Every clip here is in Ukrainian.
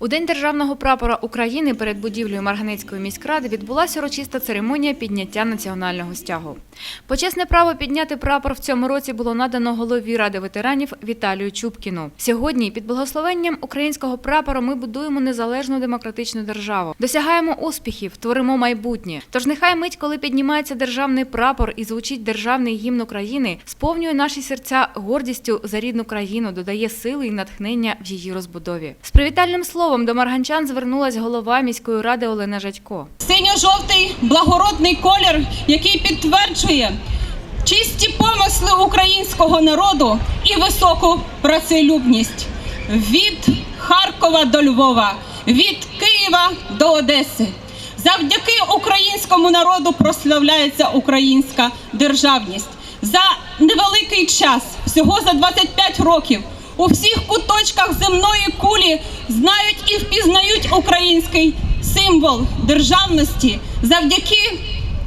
У день державного прапора України перед будівлею Марганецької міськради відбулася урочиста церемонія підняття національного стягу. Почесне право підняти прапор в цьому році було надано голові ради ветеранів Віталію Чубкіну. Сьогодні під благословенням українського прапора ми будуємо незалежну демократичну державу, досягаємо успіхів, творимо майбутнє. Тож нехай мить, коли піднімається державний прапор і звучить державний гімн України, сповнює наші серця гордістю за рідну країну, додає сили і натхнення в її розбудові. З привітальним словом до марганчан звернулась голова міської ради Олена Жадько. Синьо-жовтий благородний колір, який підтверджує чисті помисли українського народу і високу працелюбність від Харкова до Львова, від Києва до Одеси. Завдяки українському народу прославляється українська державність. За невеликий час, всього за 25 років, у всіх куточках земної кулі знають і впізнають український символ державності завдяки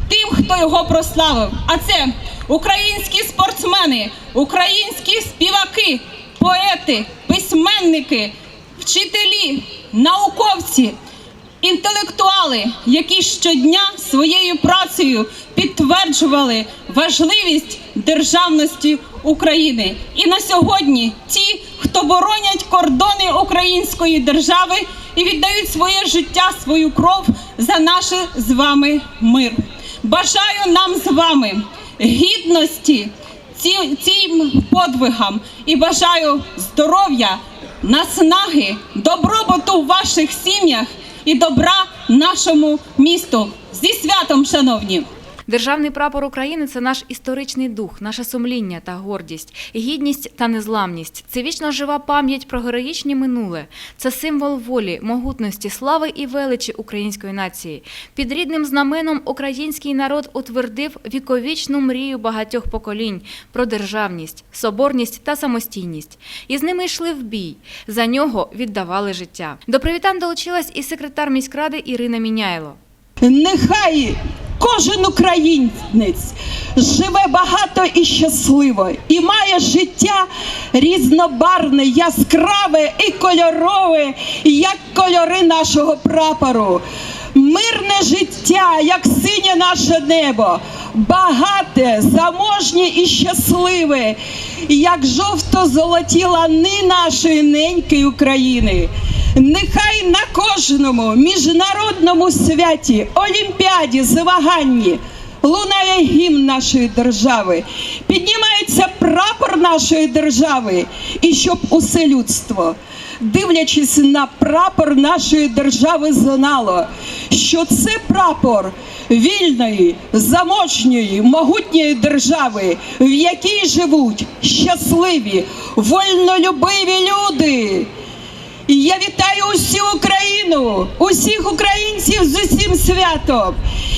тим, хто його прославив. А це українські спортсмени, українські співаки, поети, письменники, вчителі, науковці, інтелектуали, які щодня своєю працею підтверджували важливість державності України. І на сьогодні ті, хто боронять кордони української держави і віддають своє життя, свою кров за наш з вами мир. Бажаю нам з вами гідності цим подвигам і бажаю здоров'я, наснаги, добробуту в ваших сім'ях і добра нашому місту. Зі святом, шановні! Державний прапор України це наш історичний дух, наше сумління та гордість, гідність та незламність. Це вічно жива пам'ять про героїчні минуле. Це символ волі, могутності, слави і величі української нації. Під рідним знаменом український народ утвердив віковічну мрію багатьох поколінь про державність, соборність та самостійність. І з ними йшли в бій. За нього віддавали життя. До привітань долучилась і секретар міськради Ірина Міняйло. Нехай кожен українець живе багато і щасливо і має життя різнобарне, яскраве і кольорове, як кольори нашого прапору. Мирне життя, як синє наше небо, багате, заможнє і щасливе, як жовто-золоті лани нашої неньки України. Нехай на кожному міжнародному святі, олімпіаді, змаганні лунає гімн нашої держави, піднімається прапор нашої держави, і щоб усе людство, дивлячись на прапор нашої держави, знало, що це прапор вільної, заможньої, могутньої держави, в якій живуть щасливі, вольнолюбиві люди. Я вітаю усю Україну, усіх українців з усім святом.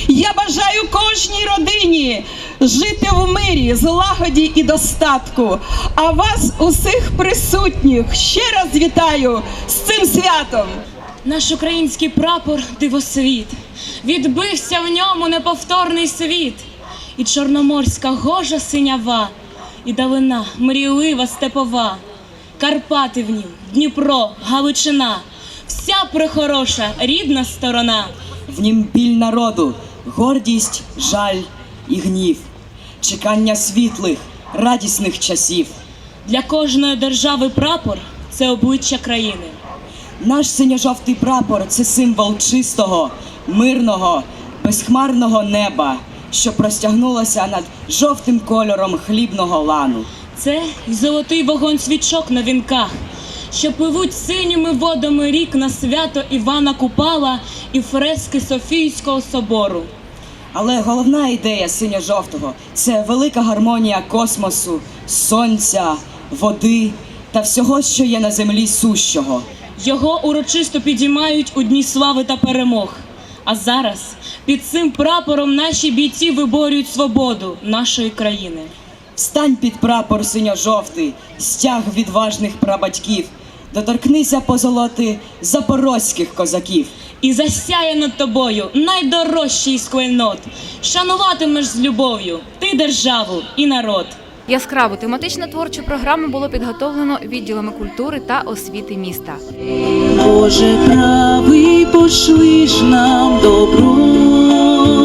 Я бажаю кожній родині жити в мирі, злагоді і достатку. А вас, усіх присутніх, ще раз вітаю з цим святом. Наш український прапор дивосвіт, відбився в ньому неповторний світ, і чорноморська гожа синява, і давина мрійлива степова, Карпати в нім, Дніпро, Галичина, вся прихороша рідна сторона. В нім біль народу, гордість, жаль і гнів, чекання світлих, радісних часів. Для кожної держави прапор це обличчя країни. Наш синьо-жовтий прапор це символ чистого, мирного, безхмарного неба, що простягнулося над жовтим кольором хлібного лану. Це золотий вогонь свічок на вінках, що пливуть синіми водами рік на свято Івана Купала і фрески Софійського собору. Але головна ідея синьо-жовтого це велика гармонія космосу, сонця, води та всього, що є на землі сущого. Його урочисто підіймають у дні слави та перемог. А зараз під цим прапором наші бійці виборюють свободу нашої країни. Встань під прапор синьо-жовтий, стяг відважних прабатьків, доторкнися позолоти запорозьких козаків. І засяє над тобою найдорожчий з клейнот. Шануватимеш з любов'ю ти державу і народ. Яскраву тематично творчу програму було підготовлено відділами культури та освіти міста. Боже правий, пошли ж нам добро.